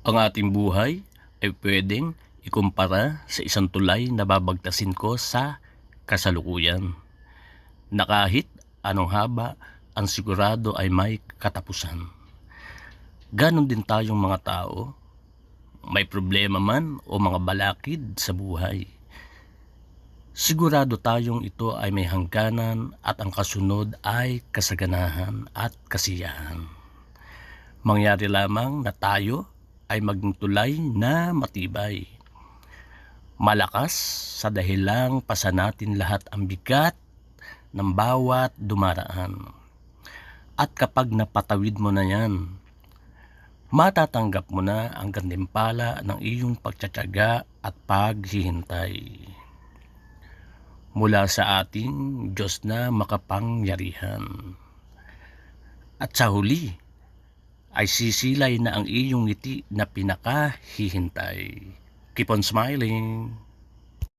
Ang ating buhay ay pwedeng ikumpara sa isang tulay na babagtasin ko sa kasalukuyan. Na kahit anong haba, ang sigurado ay may katapusan. Ganon din tayong mga tao. May problema man o mga balakid sa buhay. Sigurado tayong ito ay may hangganan at ang kasunod ay kasaganahan at kasiyahan. Mangyari lamang na tayo ay maging tulay na matibay. Malakas sa dahilang pasa natin lahat ang bigat ng bawat dumaraan. At kapag napatawid mo na yan, matatanggap mo na ang gantimpala ng iyong pagtsatsaga at paghihintay. Mula sa ating Diyos na makapangyarihan. At sa huli, ay sisilay na ang iyong ngiti na pinakahihintay. Keep on smiling.